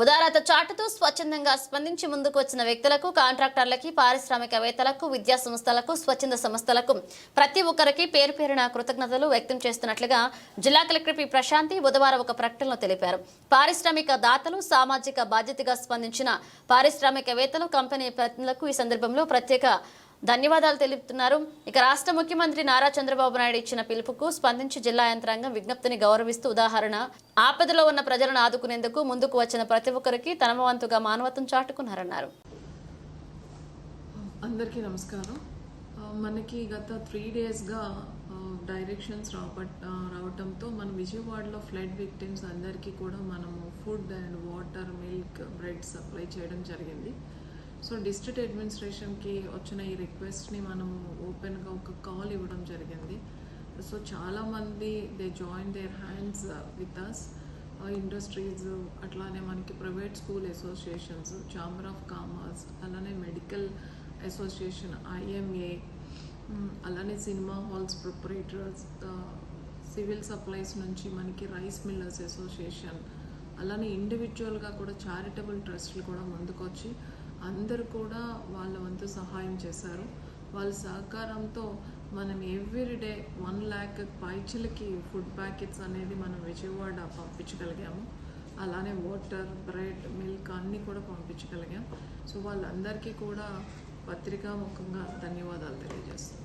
ఉదారత చాటుతూ స్వచ్ఛందంగా స్పందించి ముందుకు వచ్చిన వ్యక్తులకు కాంట్రాక్టర్లకి పారిశ్రామికవేత్తలకు విద్యా సంస్థలకు స్వచ్ఛంద సంస్థలకు ప్రతి ఒక్కరికి పేరు పేరున కృతజ్ఞతలు వ్యక్తం చేస్తున్నట్లుగా జిల్లా కలెక్టర్ పి. ప్రశాంతి బుధవారం ఒక ప్రకటనలో తెలిపారు. పారిశ్రామిక దాతలు సామాజిక బాధ్యతగా స్పందించిన పారిశ్రామికవేత్తలు కంపెనీ ప్రతినిధులకు ఈ సందర్భంలో ప్రత్యేక ధన్యవాదాలు తెలుపుతున్నారు. ఇక రాష్ట్ర ముఖ్యమంత్రి నారా చంద్రబాబు నాయుడు ఇచ్చిన పిలుపుకు స్పందించి జిల్లా యంత్రాంగం విజ్ఞప్తిని గౌరవిస్తూ ఉదాహరణ. ఆపదలో ఉన్న ప్రజలను ఆదుకునేందుకు ముందుకు వచ్చిన ప్రతి ఒక్కరికి తన వంతుగా మానవత్వం చాటుకున్నారన్నారు. అందరికీ నమస్కారం. మనకి గత త్రీ డేస్గా డైరెక్షన్స్ రావట్ రావటంతో మన విజయవాడలో ఫ్లడ్ విక్టిమ్స్ అందరికీ కూడా మనము food and water milk bread supply చేయడం జరిగింది. సో డిస్ట్రిక్ట్ అడ్మినిస్ట్రేషన్కి వచ్చిన ఈ రిక్వెస్ట్ని మనము ఓపెన్గా ఒక కాల్ ఇవ్వడం జరిగింది. సో చాలామంది they join their hands with us industries అట్లానే మనకి private school associations chamber of commerce అలానే medical association I M A అలానే cinema halls proprietors civil supplies నుంచి మనకి రైస్ మిల్లర్స్ అసోసియేషన్ అలానే ఇండివిజువల్గా కూడా చారిటబుల్ ట్రస్ట్లు కూడా ముందుకొచ్చి అందరూ కూడా వాళ్ళ వంతు సహాయం చేశారు. వాళ్ళ సహకారంతో మనం ఎవ్రీ డే వన్ ల్యాక్ పైచిలకి ఫుడ్ ప్యాకెట్స్ అనేది మనం విజయవాడ పంపించగలిగాము. అలానే వాటర్ బ్రెడ్ మిల్క్ అన్నీ కూడా పంపించగలిగాం. సో వాళ్ళందరికీ కూడా పత్రికా ముఖంగా ధన్యవాదాలు తెలియజేస్తాం